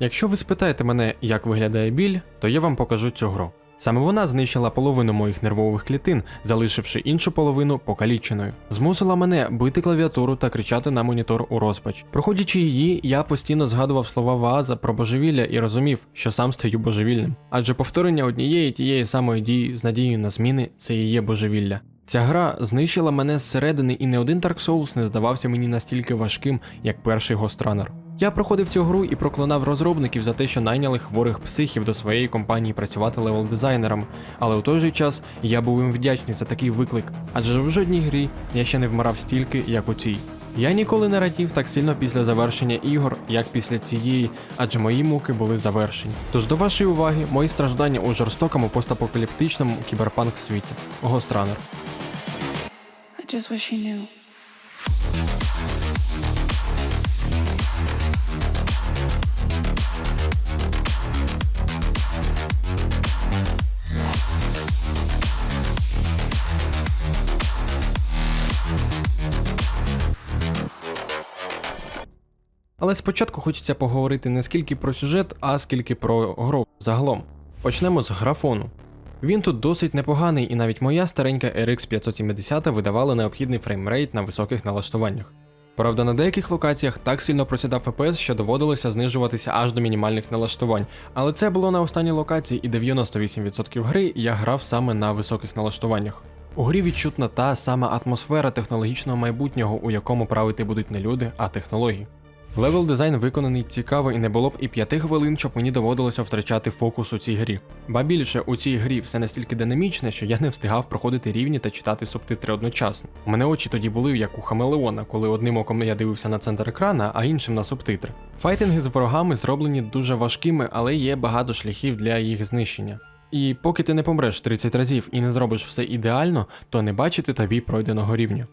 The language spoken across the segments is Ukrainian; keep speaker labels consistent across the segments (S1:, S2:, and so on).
S1: Якщо ви спитаєте мене, як виглядає біль, то я вам покажу цю гру. Саме вона знищила половину моїх нервових клітин, залишивши іншу половину покаліченою. Змусила мене бити клавіатуру та кричати на монітор у розпач. Проходячи її, я постійно згадував слова Вааза про божевілля і розумів, що сам стаю божевільним. Адже повторення однієї тієї самої дії з надією на зміни це і є божевілля. Ця гра знищила мене зсередини, і не один Dark Souls не здавався мені настільки важким, як перший Гостранер. Я проходив цю гру і проклинав розробників за те, що найняли хворих психів до своєї компанії працювати левел-дизайнером, але у той же час я був їм вдячний за такий виклик, адже в жодній грі я ще не вмирав стільки, як у цій. Я ніколи не радів так сильно після завершення ігор, як після цієї, адже мої муки були завершені. Тож до вашої уваги, мої страждання у жорстокому постапокаліптичному кіберпанк світі. Гостранер.
S2: I just wish he knew.
S1: Але спочатку хочеться поговорити не скільки про сюжет, а скільки про гру загалом. Почнемо з графону. Він тут досить непоганий, і навіть моя старенька RX 570 видавала необхідний фреймрейт на високих налаштуваннях. Правда, на деяких локаціях так сильно просідав FPS, що доводилося знижуватися аж до мінімальних налаштувань, але це було на останній локації, і 98% гри я грав саме на високих налаштуваннях. У грі відчутна та сама атмосфера технологічного майбутнього, у якому правити будуть не люди, а технології. Левел дизайн виконаний цікаво і не було б і п'яти хвилин, щоб мені доводилося втрачати фокус у цій грі. Ба більше у цій грі все настільки динамічне, що я не встигав проходити рівні та читати субтитри одночасно. У мене очі тоді були як у Хамелеона, коли одним оком я дивився на центр екрана, а іншим на субтитри. Файтинги з ворогами зроблені дуже важкими, але є багато шляхів для їх знищення. І поки ти не помреш 30 разів і не зробиш все ідеально, то не бачити тобі пройденого рівня.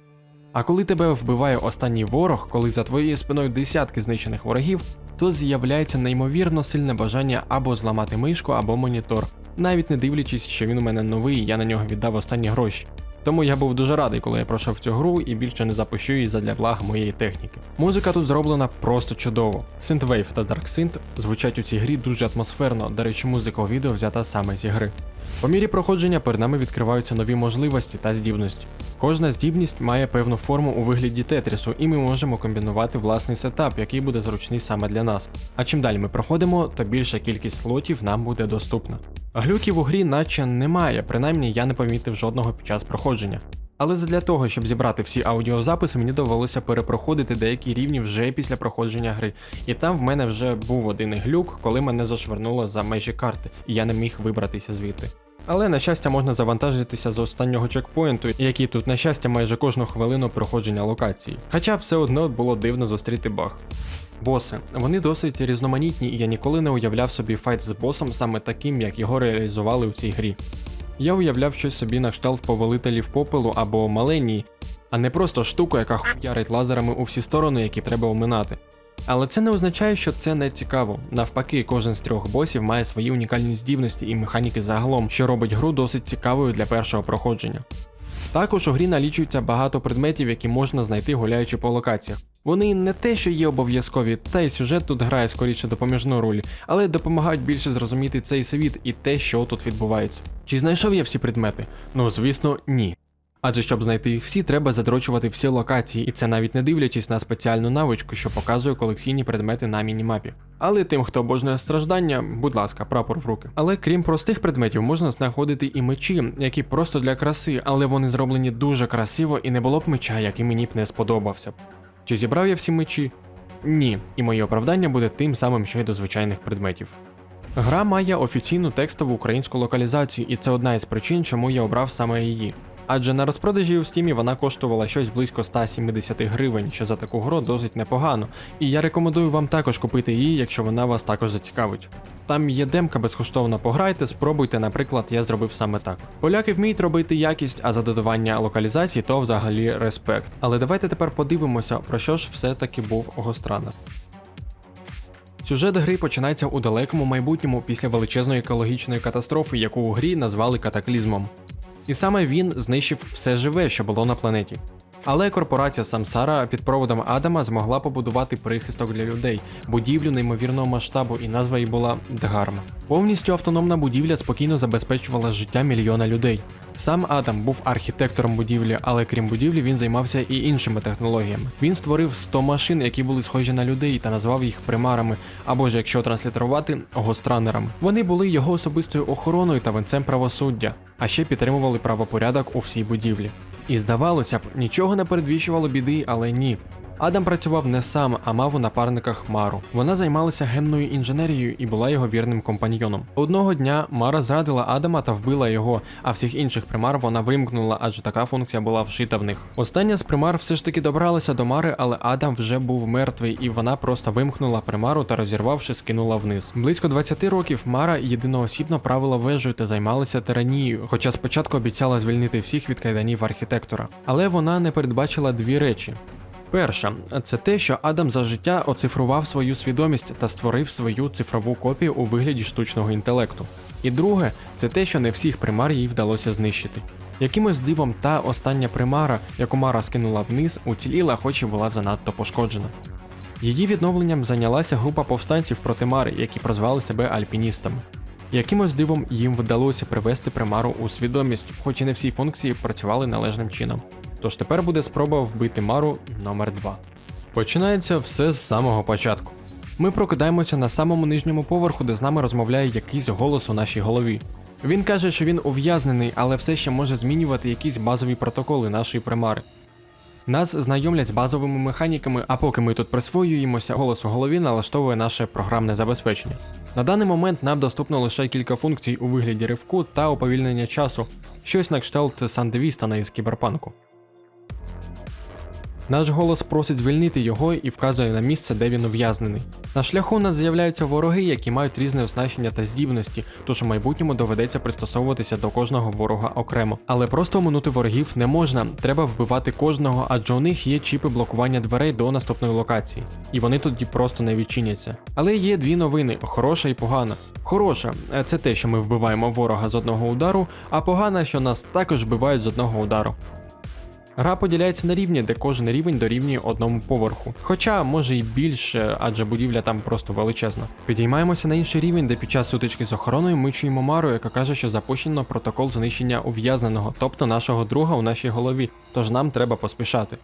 S1: А коли тебе вбиває останній ворог, коли за твоєю спиною десятки знищених ворогів, то з'являється неймовірно сильне бажання або зламати мишку, або монітор, навіть не дивлячись, що він у мене новий, я на нього віддав останні гроші. Тому я був дуже радий, коли я пройшов цю гру і більше не запущу її задля блага моєї техніки. Музика тут зроблена просто чудово. Synthwave та Dark Synth звучать у цій грі дуже атмосферно, до речі, музика у відео взята саме зі гри. По мірі проходження перед нами відкриваються нові можливості та здібності. Кожна здібність має певну форму у вигляді тетрісу, і ми можемо комбінувати власний сетап, який буде зручний саме для нас. А чим далі ми проходимо, то більша кількість слотів нам буде доступна. Глюків у грі наче немає, принаймні я не помітив жодного під час проходження. Але для того, щоб зібрати всі аудіозаписи, мені довелося перепроходити деякі рівні вже після проходження гри. І там в мене вже був один глюк, коли мене зашвернуло за межі карти, і я не міг вибратися звідти. Але на щастя можна завантажитися з останнього чекпоінту, який тут, на щастя, майже кожну хвилину проходження локації. Хоча все одно було дивно зустріти баг. Боси. Вони досить різноманітні, і я ніколи не уявляв собі файт з босом саме таким, як його реалізували у цій грі. Я уявляв щось собі на кшталт повелителів попелу або маленій, а не просто штуку, яка хуярить лазерами у всі сторони, які треба оминати. Але це не означає, що це не цікаво. Навпаки, кожен з трьох босів має свої унікальні здібності і механіки загалом, що робить гру досить цікавою для першого проходження. Також у грі налічується багато предметів, які можна знайти гуляючи по локаціях. Вони не те, що є обов'язкові, та й сюжет тут грає скоріше допоміжну роль, але допомагають більше зрозуміти цей світ і те, що тут відбувається. Чи знайшов я всі предмети? Ну звісно, ні. Адже щоб знайти їх всі, треба задрочувати всі локації, і це навіть не дивлячись на спеціальну навичку, що показує колекційні предмети на мінімапі. Але тим, хто обожнює страждання, будь ласка, прапор в руки. Але крім простих предметів, можна знаходити і мечі, які просто для краси, але вони зроблені дуже красиво і не було б меча, який мені б не сподобався. Чи зібрав я всі мечі? Ні, і моє оправдання буде тим самим, що й до звичайних предметів. Гра має офіційну текстову українську локалізацію, і це одна із причин, чому я обрав саме її. Адже на розпродажі у стімі вона коштувала щось близько 170 гривень, що за таку гру досить непогано. І я рекомендую вам також купити її, якщо вона вас також зацікавить. Там є демка безкоштовна, пограйте, спробуйте, наприклад, я зробив саме так. Поляки вміють робити якість, а за додавання локалізації то взагалі респект. Але давайте тепер подивимося, про що ж все-таки був Гостранер. Сюжет гри починається у далекому майбутньому після величезної екологічної катастрофи, яку у грі назвали катаклізмом. І саме він знищив все живе, що було на планеті. Але корпорація Самсара під проводом Адама змогла побудувати прихисток для людей, будівлю неймовірного масштабу, і назва їй була Дгарма. Повністю автономна будівля спокійно забезпечувала життя мільйона людей. Сам Адам був архітектором будівлі, але крім будівлі, він займався і іншими технологіями. Він створив 100 машин, які були схожі на людей, та назвав їх примарами, або ж якщо транслітерувати, гостранерами. Вони були його особистою охороною та венцем правосуддя, а ще підтримували правопорядок у всій будівлі. І здавалося б, нічого не передвіщувало біди, але ні. Адам працював не сам, а мав у напарниках Мару. Вона займалася генною інженерією і була його вірним компаньйоном. Одного дня Мара зрадила Адама та вбила його, а всіх інших примар вона вимкнула, адже така функція була вшита в них. Остання з примар все ж таки добралася до Мари, але Адам вже був мертвий, і вона просто вимкнула примару та розірвавши, скинула вниз. Близько 20 років Мара єдиноосібно правила вежею та займалася тиранією, хоча спочатку обіцяла звільнити всіх від кайданів архітектора. Але вона не передбачила дві речі. Перша це те, що Адам за життя оцифрував свою свідомість та створив свою цифрову копію у вигляді штучного інтелекту. І друге, це те, що не всіх примар їй вдалося знищити. Якимось дивом та остання примара, яку Мара скинула вниз, уціліла, хоч і була занадто пошкоджена. Її відновленням зайнялася група повстанців проти Мари, які прозвали себе альпіністами. Якимось дивом їм вдалося привести примару у свідомість, хоч і не всі функції працювали належним чином. Тож тепер буде спроба вбити Мару номер 2 Починається все з самого початку. Ми прокидаємося на самому нижньому поверху, де з нами розмовляє якийсь голос у нашій голові. Він каже, що він ув'язнений, але все ще може змінювати якісь базові протоколи нашої примари. Нас знайомлять з базовими механіками, а поки ми тут присвоюємося, голос у голові налаштовує наше програмне забезпечення. На даний момент нам доступно лише кілька функцій у вигляді ривку та уповільнення часу, щось на кшталт Сандевістана із кіберпанку. Наш голос просить звільнити його і вказує на місце, де він ув'язнений. На шляху у нас з'являються вороги, які мають різне оснащення та здібності, тож у майбутньому доведеться пристосовуватися до кожного ворога окремо. Але просто оминути ворогів не можна, треба вбивати кожного, адже у них є чіпи блокування дверей до наступної локації, і вони тоді просто не відчиняться. Але є дві новини: хороша і погана. Хороша це те, що ми вбиваємо ворога з одного удару, а погана, що нас також вбивають з одного удару. Гра поділяється на рівні, де кожен рівень дорівнює одному поверху. Хоча може і більше, адже будівля там просто величезна. Підіймаємося на інший рівень, де під час сутички з охороною ми чуємо Мару, яка каже, що запущено протокол знищення ув'язненого, тобто нашого друга у нашій голові, тож нам треба поспішати.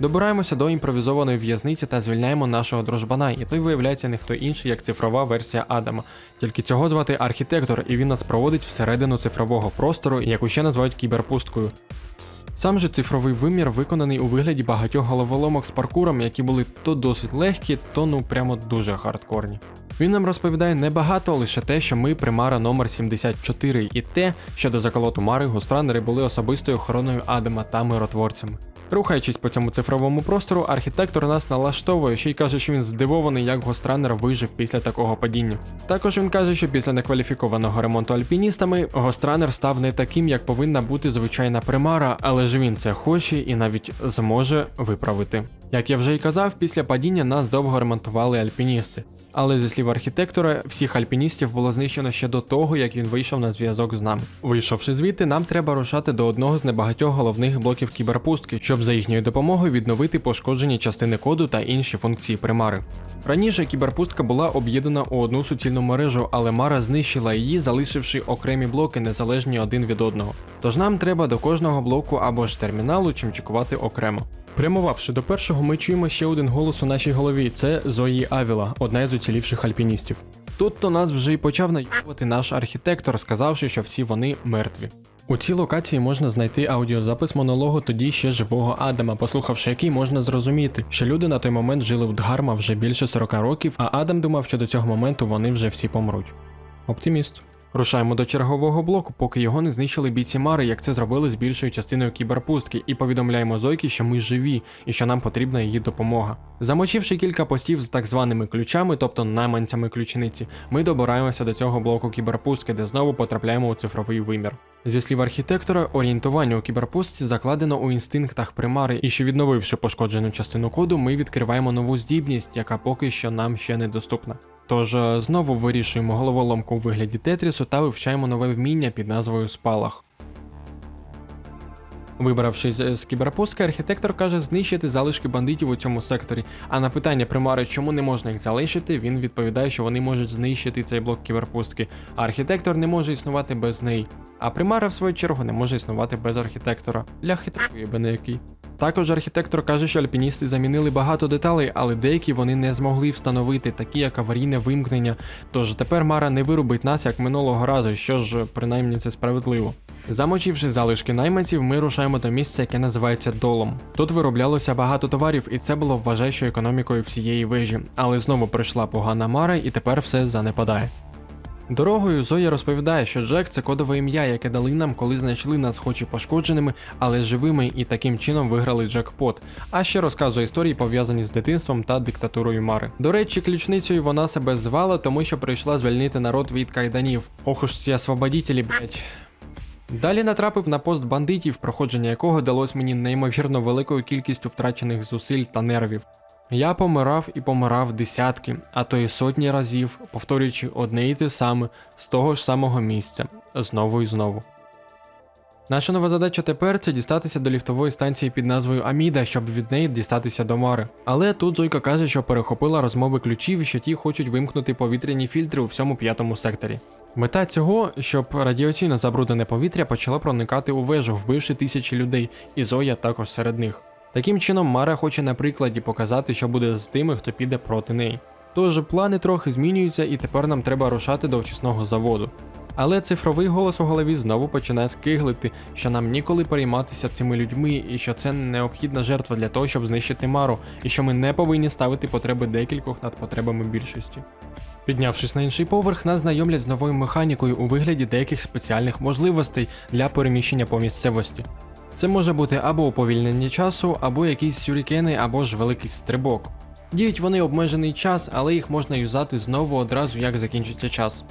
S1: Добираємося до імпровізованої в'язниці та звільняємо нашого дружбана, і той виявляється не хто інший, як цифрова версія Адама. Тільки цього звати архітектор, і він нас проводить всередину цифрового простору, яку ще називають кіберпусткою. Сам же цифровий вимір виконаний у вигляді багатьох головоломок з паркуром, які були то досить легкі, то ну прямо дуже хардкорні. Він нам розповідає небагато, лише те, що ми примара номер 74 і те, що до заколоту Мари гостранери були особистою охороною Адама та миротворцями. Рухаючись по цьому цифровому простору, архітектор нас налаштовує, ще й каже, що він здивований, як гостранер вижив після такого падіння. Також він каже, що після некваліфікованого ремонту альпіністами гостранер став не таким, як повинна бути звичайна примара, але ж він це хоче і навіть зможе виправити. Як я вже й казав, після падіння нас довго ремонтували альпіністи. Але зі слів архітектора, всіх альпіністів було знищено ще до того, як він вийшов на зв'язок з нами. Вийшовши звідти, нам треба рушати до одного з небагатьох головних блоків кіберпустки, щоб за їхньою допомогою відновити пошкоджені частини коду та інші функції примари. Раніше кіберпустка була об'єднана у одну суцільну мережу, але Мара знищила її, залишивши окремі блоки, незалежні один від одного. Тож нам треба до кожного блоку або ж терміналу чим чекувати окремо. Прямувавши до першого, ми чуємо ще один голос у нашій голові: це Зої Авіла, одна з уцілівших альпіністів. Тут то нас вже й почав наїбувати наш архітектор, сказавши, що всі вони мертві. У цій локації можна знайти аудіозапис монологу тоді ще живого Адама, послухавши який можна зрозуміти, що люди на той момент жили в Дгарма вже більше 40 років, а Адам думав, що до цього моменту вони вже всі помруть. Оптиміст. Рушаємо до чергового блоку, поки його не знищили бійці Мари, як це зробили з більшою частиною кіберпустки, і повідомляємо Зойки, що ми живі і що нам потрібна її допомога. Замочивши кілька постів з так званими ключами, тобто найманцями ключниці, ми добираємося до цього блоку кіберпустки, де знову потрапляємо у цифровий вимір. Зі слів архітектора, орієнтування у кіберпустці закладено у інстинктах примари, і що відновивши пошкоджену частину коду, ми відкриваємо нову здібність, яка поки що нам ще не доступна. Тож е, знову вирішуємо головоломку у вигляді Тетрісу та вивчаємо нове вміння під назвою Спалах. Вибравшись з кіберпустки, архітектор каже знищити залишки бандитів у цьому секторі. А на питання примари, чому не можна їх залишити, він відповідає, що вони можуть знищити цей блок кіберпустки, а архітектор не може існувати без неї. А примара, в свою чергу, не може існувати без архітектора. Для хитрої би не який. Також архітектор каже, що альпіністи замінили багато деталей, але деякі вони не змогли встановити, такі як аварійне вимкнення. Тож тепер Мара не вирубить нас як минулого разу, що ж принаймні це справедливо. Замочивши залишки найманців, ми рушаємо до місця, яке називається Долом. Тут вироблялося багато товарів, і це було вважаючою економікою всієї вежі. Але знову прийшла погана Мара, і тепер все занепадає. Дорогою Зоя розповідає, що Джек це кодове ім'я, яке дали нам, коли знайшли нас, хоч і пошкодженими, але живими, і таким чином виграли джекпот. А ще розказує історії, пов'язані з дитинством та диктатурою Мари. До речі, ключницею вона себе звала, тому що прийшла звільнити народ від кайданів. Ох уж ці освободітелі, блять. Далі натрапив на пост бандитів, проходження якого далось мені неймовірно великою кількістю втрачених зусиль та нервів. Я помирав і помирав десятки, а то й сотні разів, повторюючи одне і те саме з того ж самого місця, знову і знову. Наша нова задача тепер це дістатися до ліфтової станції під назвою Аміда, щоб від неї дістатися до Мари. Але тут Зойка каже, що перехопила розмови ключів що ті хочуть вимкнути повітряні фільтри у всьому п'ятому секторі. Мета цього, щоб радіаційно забруднене повітря почало проникати у вежу, вбивши тисячі людей, і Зоя також серед них. Таким чином, Мара хоче на прикладі показати, що буде з тими, хто піде проти неї. Тож плани трохи змінюються, і тепер нам треба рушати до очисного заводу. Але цифровий голос у голові знову починає скиглити, що нам ніколи перейматися цими людьми, і що це необхідна жертва для того, щоб знищити Мару, і що ми не повинні ставити потреби декількох над потребами більшості. Піднявшись на інший поверх, нас знайомлять з новою механікою у вигляді деяких спеціальних можливостей для переміщення по місцевості. Це може бути або уповільнення часу, або якісь сюрікени, або ж великий стрибок. Діють вони обмежений час, але їх можна юзати знову одразу, як закінчиться час.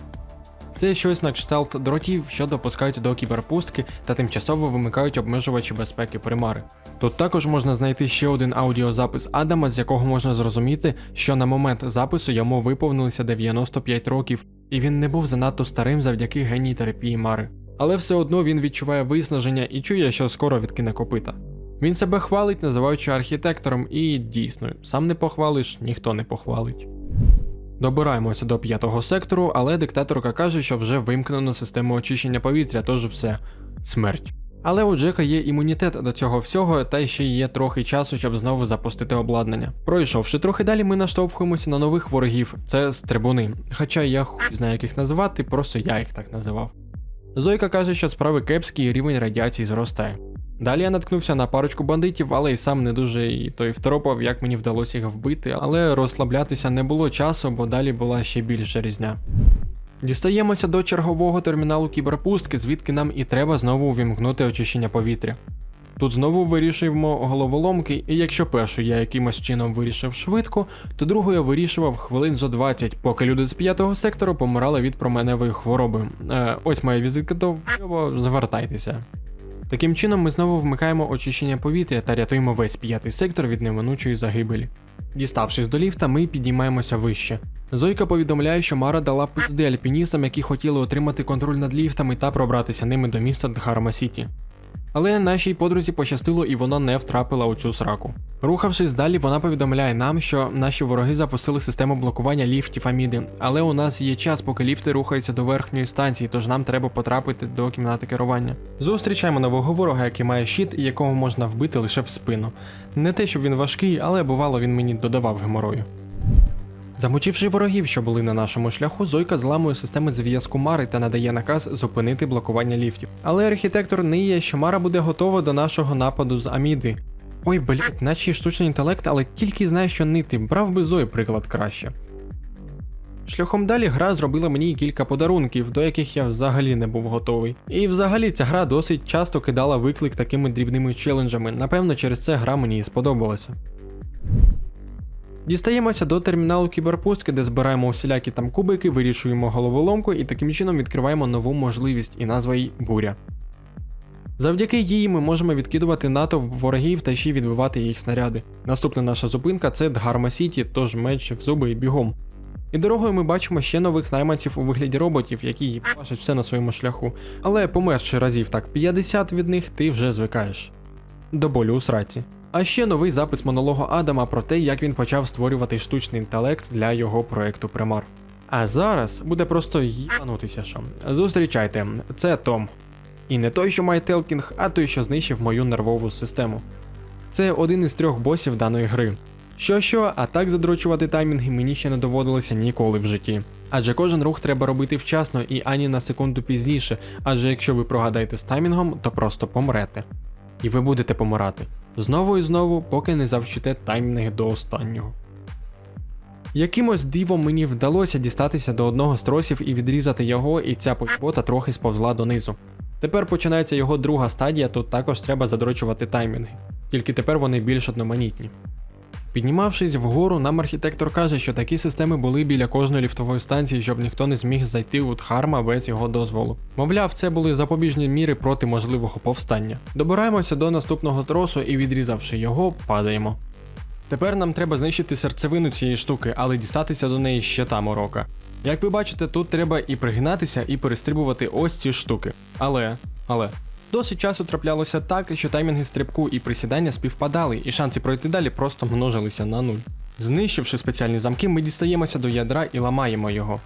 S1: Це щось на кшталт дротів, що допускають до кіберпустки та тимчасово вимикають обмежувачі безпеки примари. Тут також можна знайти ще один аудіозапис Адама, з якого можна зрозуміти, що на момент запису йому виповнилося 95 років, і він не був занадто старим завдяки геній терапії Мари. Але все одно він відчуває виснаження і чує, що скоро відкине копита. Він себе хвалить, називаючи архітектором, і дійсно, сам не похвалиш, ніхто не похвалить. Добираємося до п'ятого сектору, але диктаторка каже, що вже вимкнено систему очищення повітря, тож все смерть. Але у Джека є імунітет до цього всього, та ще є трохи часу, щоб знову запустити обладнання. Пройшовши трохи далі, ми наштовхуємося на нових ворогів це стрибуни. Хоча я хуй знаю, як їх називати, просто я їх так називав. Зойка каже, що справи кепські і рівень радіації зростає. Далі я наткнувся на парочку бандитів, але й сам не дуже і той второпав, як мені вдалося їх вбити, але розслаблятися не було часу, бо далі була ще більша різня. Дістаємося до чергового терміналу кіберпустки, звідки нам і треба знову увімкнути очищення повітря. Тут знову вирішуємо головоломки, і якщо першу я якимось чином вирішив швидко, то другу я вирішував хвилин зо 20, поки люди з п'ятого сектору помирали від променевої хвороби. Е, ось моя візитка до вбо, звертайтеся. Таким чином ми знову вмикаємо очищення повітря та рятуємо весь п'ятий сектор від неминучої загибелі. Діставшись до ліфта, ми підіймаємося вище. Зойка повідомляє, що Мара дала пизди альпіністам, які хотіли отримати контроль над ліфтами та пробратися ними до міста Дхарма Сіті. Але нашій подрузі пощастило і вона не втрапила у цю сраку. Рухавшись далі, вона повідомляє нам, що наші вороги запустили систему блокування ліфтів Аміди, але у нас є час, поки ліфти рухаються до верхньої станції, тож нам треба потрапити до кімнати керування. Зустрічаємо нового ворога, який має щит і якого можна вбити лише в спину. Не те, щоб він важкий, але бувало він мені додавав геморою. Замочивши ворогів, що були на нашому шляху, Зойка зламує системи зв'язку Мари та надає наказ зупинити блокування ліфтів. Але архітектор ниє, що Мара буде готова до нашого нападу з Аміди. Ой, блять, наче штучний інтелект, але тільки знає, що нити, брав би Зої приклад краще. Шляхом далі гра зробила мені кілька подарунків, до яких я взагалі не був готовий. І взагалі ця гра досить часто кидала виклик такими дрібними челенджами. Напевно, через це гра мені і сподобалася. Дістаємося до терміналу кіберпустки, де збираємо усілякі там кубики, вирішуємо головоломку і таким чином відкриваємо нову можливість, і назва їй буря. Завдяки їй ми можемо відкидувати натовп ворогів та ще відбивати їх снаряди. Наступна наша зупинка це Дгарма Сіті, тож меч в зуби і бігом. І дорогою ми бачимо ще нових найманців у вигляді роботів, які їбашать все на своєму шляху. Але померши разів так 50 від них, ти вже звикаєш. До болю у сраці. А ще новий запис монологу Адама про те, як він почав створювати штучний інтелект для його проекту Примар. А зараз буде просто їбанутися що. Зустрічайте, це Том. І не той, що має Телкінг, а той, що знищив мою нервову систему. Це один із трьох босів даної гри. Що що, а так задрочувати таймінги мені ще не доводилося ніколи в житті. Адже кожен рух треба робити вчасно і ані на секунду пізніше, адже якщо ви прогадаєте з таймінгом, то просто помрете. І ви будете помирати. Знову і знову, поки не завчите таймінг до останнього. Якимось дивом мені вдалося дістатися до одного з тросів і відрізати його, і ця поїбота трохи сповзла донизу. Тепер починається його друга стадія, тут також треба задрочувати таймінги, тільки тепер вони більш одноманітні. Піднімавшись вгору, нам архітектор каже, що такі системи були біля кожної ліфтової станції, щоб ніхто не зміг зайти у Дхарма без його дозволу. Мовляв, це були запобіжні міри проти можливого повстання. Добираємося до наступного тросу і, відрізавши його, падаємо. Тепер нам треба знищити серцевину цієї штуки, але дістатися до неї ще там урока. Як ви бачите, тут треба і пригинатися, і перестрибувати ось ці штуки. Але, але. Досить часу траплялося так, що таймінги стрибку і присідання співпадали, і шанси пройти далі просто множилися на нуль. Знищивши спеціальні замки, ми дістаємося до ядра і ламаємо його.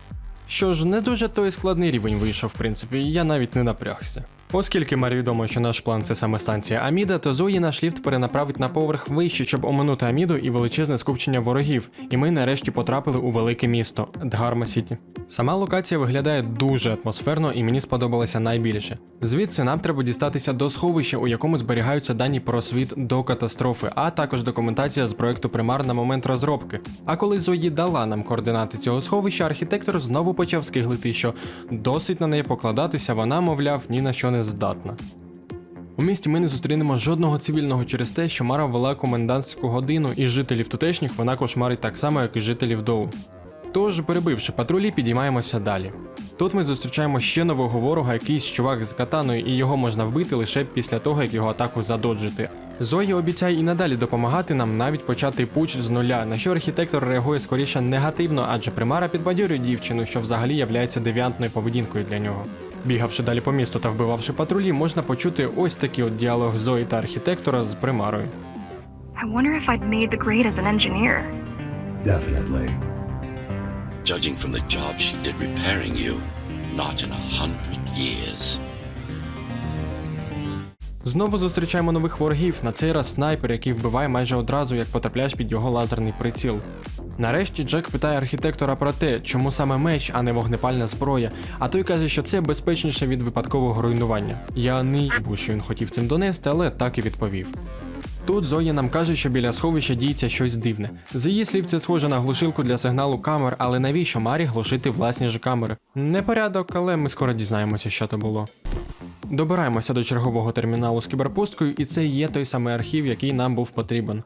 S1: Що ж, не дуже той складний рівень вийшов, в принципі, я навіть не напрягся. Оскільки Марі відомо, що наш план це саме станція Аміда, то Зої наш ліфт перенаправить на поверх вище, щоб оминути Аміду і величезне скупчення ворогів, і ми нарешті потрапили у велике місто Дгарма Сіті. Сама локація виглядає дуже атмосферно і мені сподобалося найбільше. Звідси нам треба дістатися до сховища, у якому зберігаються дані про світ до катастрофи, а також документація з проекту Примар на момент розробки. А коли Зої дала нам координати цього сховища, архітектор знову почав скиглити, що досить на неї покладатися, вона, мовляв, ні на що не здатна. У місті ми не зустрінемо жодного цивільного через те, що Мара ввела комендантську годину, і жителів тутешніх вона кошмарить так само, як і жителів Доу. Тож, перебивши патрулі, підіймаємося далі. Тут ми зустрічаємо ще нового ворога, якийсь чувак з катаною, і його можна вбити лише після того, як його атаку задоджити. Зоя обіцяє і надалі допомагати нам навіть почати пуч з нуля, на що архітектор реагує скоріше негативно, адже примара підбадьорює дівчину, що взагалі являється девіантною поведінкою для нього. Бігавши далі по місту та вбивавши патрулі, можна почути ось такий от діалог Зої та архітектора з примарою.
S3: I wonder if I'd made the grade as an engineer.
S4: Definitely.
S5: Judging from the job she did repairing you, not in a hundred years.
S1: Знову зустрічаємо нових ворогів, на цей раз снайпер, який вбиває майже одразу, як потрапляєш під його лазерний приціл. Нарешті Джек питає архітектора про те, чому саме меч, а не вогнепальна зброя, а той каже, що це безпечніше від випадкового руйнування. Я не їбу, що він хотів цим донести, але так і відповів. Тут Зоя нам каже, що біля сховища діється щось дивне. З її слів, це схоже на глушилку для сигналу камер, але навіщо Марі глушити власні ж камери? Непорядок, але ми скоро дізнаємося, що то було. Добираємося до чергового терміналу з кіберпусткою, і це є той самий архів, який нам був потрібен.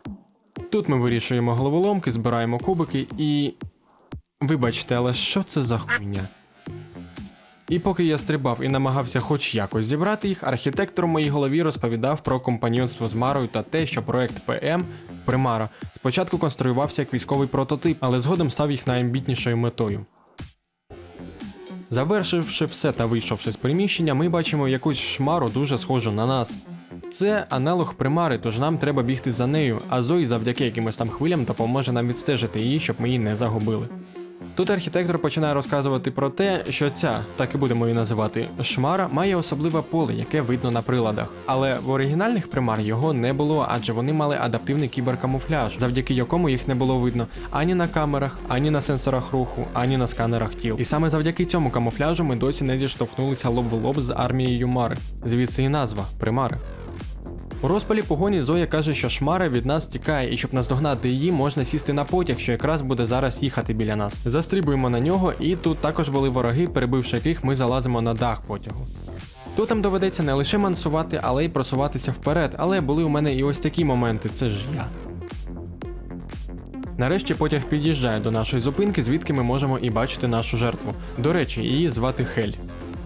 S1: Тут ми вирішуємо головоломки, збираємо кубики і. Вибачте, але що це за хуйня? І поки я стрибав і намагався хоч якось зібрати їх, архітектор в моїй голові розповідав про компаньонство з Марою та те, що проект ПМ Примара спочатку конструювався як військовий прототип, але згодом став їх найамбітнішою метою. Завершивши все та вийшовши з приміщення, ми бачимо якусь шмару дуже схожу на нас. Це аналог примари, тож нам треба бігти за нею, а Зої завдяки якимось там хвилям допоможе нам відстежити її, щоб ми її не загубили. Тут архітектор починає розказувати про те, що ця, так і будемо її називати, шмара має особливе поле, яке видно на приладах. Але в оригінальних примар його не було, адже вони мали адаптивний кіберкамуфляж, завдяки якому їх не було видно ані на камерах, ані на сенсорах руху, ані на сканерах тіл. І саме завдяки цьому камуфляжу ми досі не зіштовхнулися лоб в лоб з армією Мари. Звідси і назва примари. У розпалі погоні Зоя каже, що шмара від нас тікає, і щоб наздогнати її, можна сісти на потяг, що якраз буде зараз їхати біля нас. Застрибуємо на нього, і тут також були вороги, перебивши яких ми залазимо на дах потягу. Тут нам доведеться не лише мансувати, але й просуватися вперед, але були у мене і ось такі моменти, це ж я. Нарешті потяг під'їжджає до нашої зупинки, звідки ми можемо і бачити нашу жертву. До речі, її звати Хель.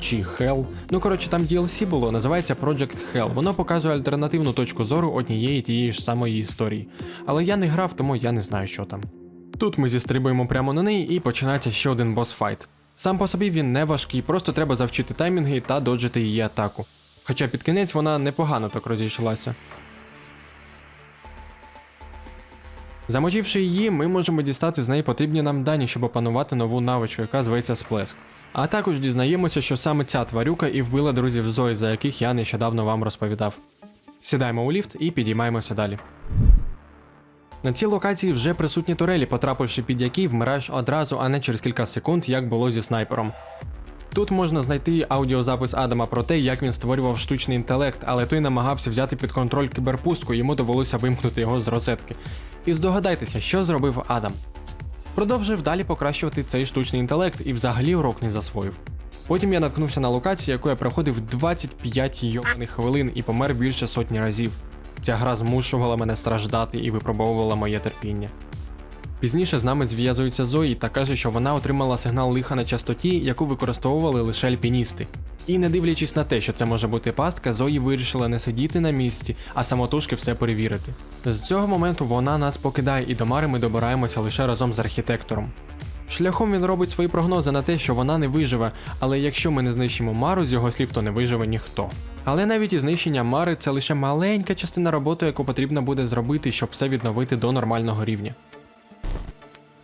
S1: Чи Hell. Ну коротше, там DLC було, називається Project Hell. Воно показує альтернативну точку зору однієї тієї ж самої історії. Але я не грав, тому я не знаю, що там. Тут ми зістрибуємо прямо на неї і починається ще один босфайт. Сам по собі він не важкий, просто треба завчити таймінги та доджити її атаку. Хоча під кінець вона непогано так розійшлася. Замочивши її, ми можемо дістати з неї потрібні нам дані, щоб опанувати нову навичку, яка зветься сплеск. А також дізнаємося, що саме ця тварюка і вбила друзів Зої, за яких я нещодавно вам розповідав. Сідаємо у ліфт і підіймаємося далі. На цій локації вже присутні турелі, потрапивши під які вмираєш одразу, а не через кілька секунд, як було зі снайпером. Тут можна знайти аудіозапис Адама про те, як він створював штучний інтелект, але той намагався взяти під контроль кіберпустку, йому довелося вимкнути його з розетки. І здогадайтеся, що зробив Адам. Продовжив далі покращувати цей штучний інтелект і взагалі урок не засвоїв. Потім я наткнувся на локацію, яку я проходив 25 йобаних хвилин і помер більше сотні разів. Ця гра змушувала мене страждати і випробовувала моє терпіння. Пізніше з нами зв'язується Зої та каже, що вона отримала сигнал лиха на частоті, яку використовували лише альпіністи. І не дивлячись на те, що це може бути пастка, Зої вирішила не сидіти на місці, а самотужки все перевірити. З цього моменту вона нас покидає і до Мари ми добираємося лише разом з архітектором. Шляхом він робить свої прогнози на те, що вона не виживе, але якщо ми не знищимо Мару з його слів, то не виживе ніхто. Але навіть і знищення Мари це лише маленька частина роботи, яку потрібно буде зробити, щоб все відновити до нормального рівня.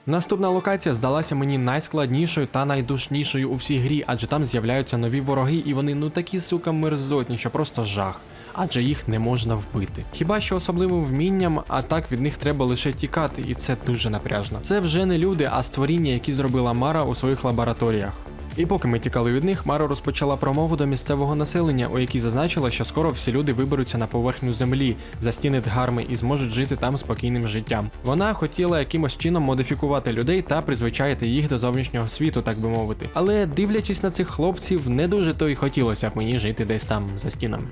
S1: Наступна локація здалася мені найскладнішою та найдушнішою у всій грі, адже там з'являються нові вороги, і вони ну такі сука мерзотні, що просто жах. Адже їх не можна вбити. Хіба що особливим вмінням, а так від них треба лише тікати, і це дуже напряжно. Це вже не люди, а створіння, які зробила Мара у своїх лабораторіях. І поки ми тікали від них, Мара розпочала промову до місцевого населення, у якій зазначила, що скоро всі люди виберуться на поверхню землі за стіни Дгарми і зможуть жити там спокійним життям. Вона хотіла якимось чином модифікувати людей та призвичаїти їх до зовнішнього світу, так би мовити. Але дивлячись на цих хлопців, не дуже то й хотілося б мені жити десь там за стінами.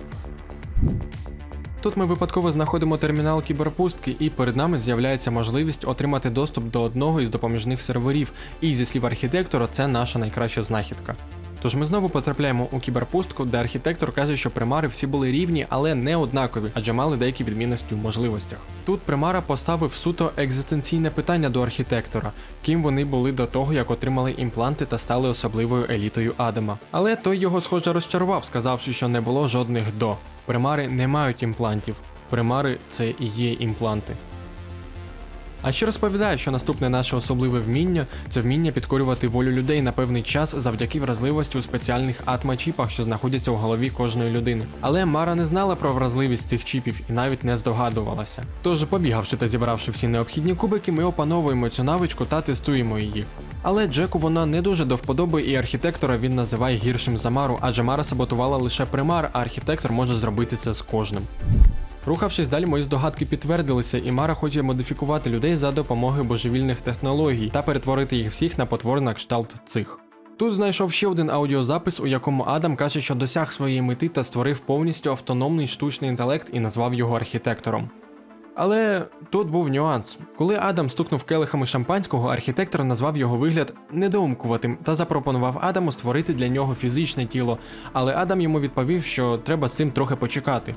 S1: Тут ми випадково знаходимо термінал кіберпустки, і перед нами з'являється можливість отримати доступ до одного із допоміжних серверів, і зі слів архітектора, це наша найкраща знахідка. Тож ми знову потрапляємо у кіберпустку, де архітектор каже, що примари всі були рівні, але не однакові, адже мали деякі відмінності в можливостях. Тут примара поставив суто екзистенційне питання до архітектора, ким вони були до того, як отримали імпланти та стали особливою елітою Адама. Але той його схоже розчарував, сказавши, що не було жодних до. Примари не мають імплантів. Примари це і є імпланти. А ще розповідає, що наступне наше особливе вміння це вміння підкорювати волю людей на певний час завдяки вразливості у спеціальних атма-чіпах, що знаходяться у голові кожної людини. Але Мара не знала про вразливість цих чіпів і навіть не здогадувалася. Тож, побігавши та зібравши всі необхідні кубики, ми опановуємо цю навичку та тестуємо її. Але Джеку вона не дуже до вподоби, і архітектора він називає гіршим за Мару, адже Мара саботувала лише примар, а архітектор може зробити це з кожним. Рухавшись далі, мої здогадки підтвердилися, і Мара хоче модифікувати людей за допомогою божевільних технологій та перетворити їх всіх на потвори на кшталт цих. Тут знайшов ще один аудіозапис, у якому Адам каже, що досяг своєї мети та створив повністю автономний штучний інтелект і назвав його архітектором. Але тут був нюанс. Коли Адам стукнув келихами шампанського, архітектор назвав його вигляд недоумкуватим та запропонував Адаму створити для нього фізичне тіло, але Адам йому відповів, що треба з цим трохи почекати.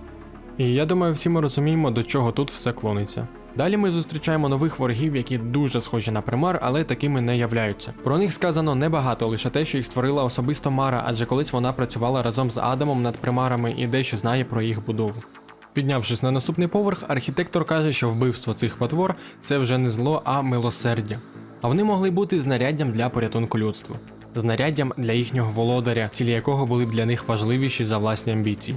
S1: І я думаю, всі ми розуміємо, до чого тут все клониться. Далі ми зустрічаємо нових ворогів, які дуже схожі на примар, але такими не являються. Про них сказано небагато, лише те, що їх створила особисто Мара, адже колись вона працювала разом з Адамом над примарами і дещо знає про їх будову. Піднявшись на наступний поверх, архітектор каже, що вбивство цих потвор це вже не зло, а милосердя. А вони могли бути знаряддям для порятунку людства, знаряддям для їхнього володаря, цілі якого були б для них важливіші за власні амбіції.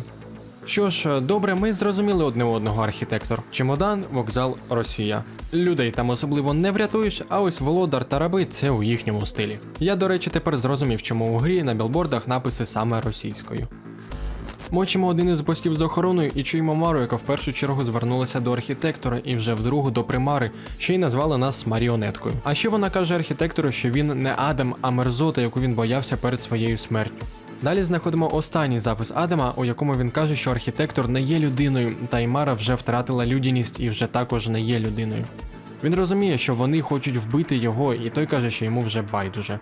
S1: Що ж, добре, ми зрозуміли одне одного архітектор. Чемодан, вокзал, Росія. Людей там особливо не врятуєш, а ось володар та раби це у їхньому стилі. Я, до речі, тепер зрозумів, чому у грі на білбордах написи саме російською. Мочимо один із постів з охороною і чуємо Мару, яка в першу чергу звернулася до архітектора і вже в другу до примари, ще й назвала нас маріонеткою. А ще вона каже архітектору, що він не Адам, а мерзота, яку він боявся перед своєю смертю. Далі знаходимо останній запис Адама, у якому він каже, що архітектор не є людиною, та й Мара вже втратила людяність і вже також не є людиною. Він розуміє, що вони хочуть вбити його, і той каже, що йому вже байдуже.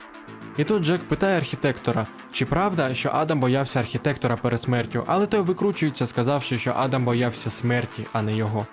S1: І тут Джек питає архітектора, чи правда, що Адам боявся архітектора перед смертю, але той викручується, сказавши, що Адам боявся смерті, а не його.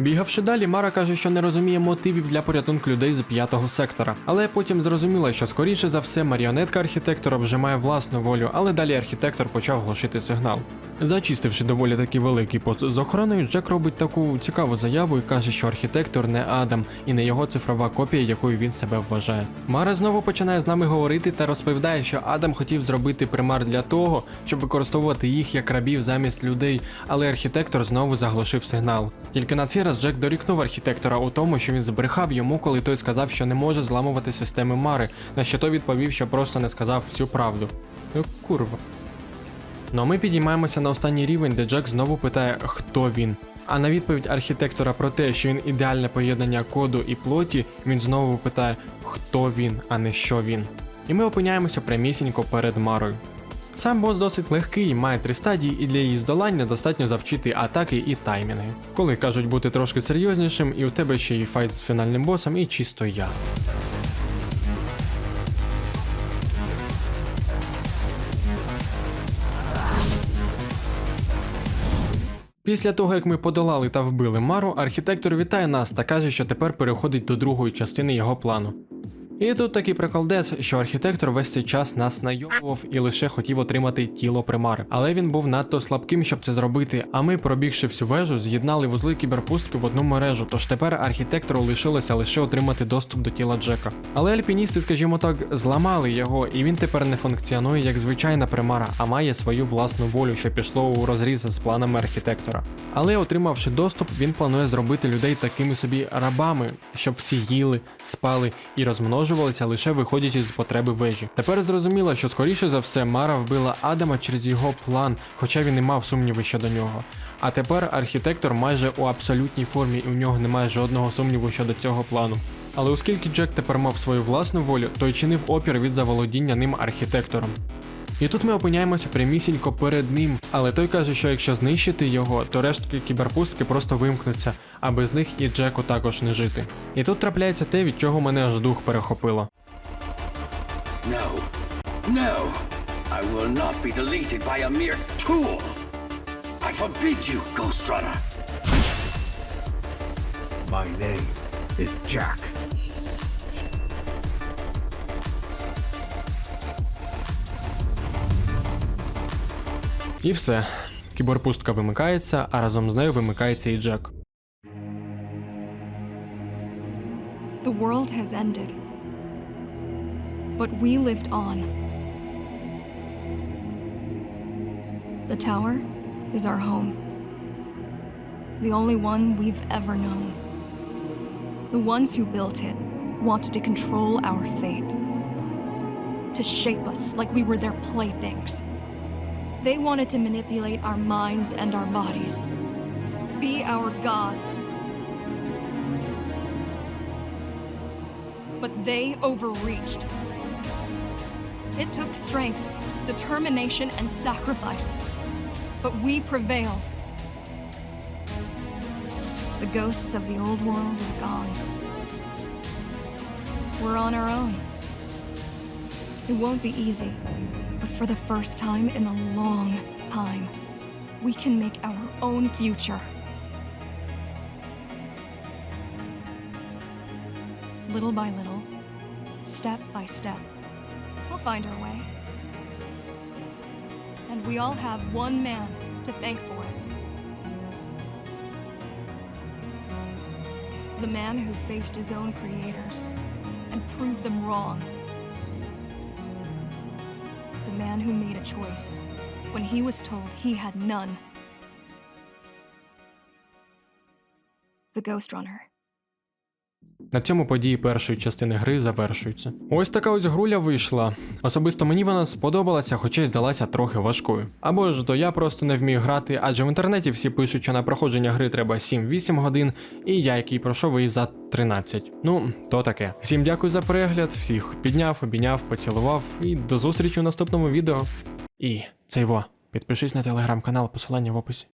S1: Бігавши далі, Мара каже, що не розуміє мотивів для порятунку людей з п'ятого сектора, але потім зрозуміла, що скоріше за все маріонетка архітектора вже має власну волю, але далі архітектор почав глушити сигнал. Зачистивши доволі таки великий пост з охороною, Джек робить таку цікаву заяву і каже, що архітектор не Адам і не його цифрова копія, якою він себе вважає. Мара знову починає з нами говорити та розповідає, що Адам хотів зробити примар для того, щоб використовувати їх як рабів замість людей, але архітектор знову заглушив сигнал. Тільки на цей раз Джек дорікнув архітектора у тому, що він збрехав йому, коли той сказав, що не може зламувати системи Мари, на що той відповів, що просто не сказав всю правду. Ну, курва. Ну а ми підіймаємося на останній рівень, де Джек знову питає, хто він. А на відповідь архітектора про те, що він ідеальне поєднання коду і плоті, він знову питає, хто він, а не що він. І ми опиняємося прямісінько перед Марою. Сам бос досить легкий, має три стадії, і для її здолання достатньо завчити атаки і таймінги. Коли кажуть бути трошки серйознішим, і у тебе ще й файт з фінальним босом, і чисто я. Після того, як ми подолали та вбили Мару, архітектор вітає нас та каже, що тепер переходить до другої частини його плану. І тут такий приколдець, що архітектор весь цей час нас найобував і лише хотів отримати тіло примари. Але він був надто слабким, щоб це зробити. А ми, пробігши всю вежу, з'єднали вузли кіберпустки в одну мережу. Тож тепер архітектору лишилося лише отримати доступ до тіла Джека. Але альпіністи, скажімо так, зламали його, і він тепер не функціонує як звичайна примара, а має свою власну волю, що пішло у розріз з планами архітектора. Але отримавши доступ, він планує зробити людей такими собі рабами, щоб всі їли, спали і розмножувалися лише виходячи з потреби вежі. Тепер зрозуміло, що скоріше за все Мара вбила Адама через його план, хоча він і мав сумніви щодо нього. А тепер архітектор майже у абсолютній формі, і у нього немає жодного сумніву щодо цього плану. Але оскільки Джек тепер мав свою власну волю, то й чинив опір від заволодіння ним архітектором. І тут ми опиняємося прямісінько перед ним, але той каже, що якщо знищити його, то рештки кіберпустки просто вимкнуться, а без них і Джеку також не жити. І тут трапляється те, від чого мене аж дух перехопило.
S5: No. No. I will not be deleted by a mere tool. I forbid you, Ghost Runner.
S4: My name is Jack.
S1: І все. Кіберпустка вимикається, а разом з нею вимикається і Джек.
S3: The world has ended. But we lived on. The tower is our home. The only one we've ever known. The ones who built it wanted to control our fate, to shape us like we were their playthings. They wanted to manipulate our minds and our bodies, be our gods. but they overreached. It took strength, determination, and sacrifice, but we prevailed. The ghosts of the old world are gone. We're on our own. It won't be easy, for the first time in a long time, we can make our own future. Little by little, step by step, we'll find our way. And we all have one man to thank for it. The man who faced his own creators and proved them wrong. Man who made a choice when he was told he had none. The Ghost Runner.
S1: На цьому події першої частини гри завершуються. Ось така ось груля вийшла. Особисто мені вона сподобалася, хоча й здалася трохи важкою. Або ж то я просто не вмію грати, адже в інтернеті всі пишуть, що на проходження гри треба 7-8 годин, і я, який пройшов її за 13. Ну, то таке. Всім дякую за перегляд, всіх підняв, обійняв, поцілував, і до зустрічі у наступному відео. І цей во, підпишись на телеграм-канал, посилання в описі.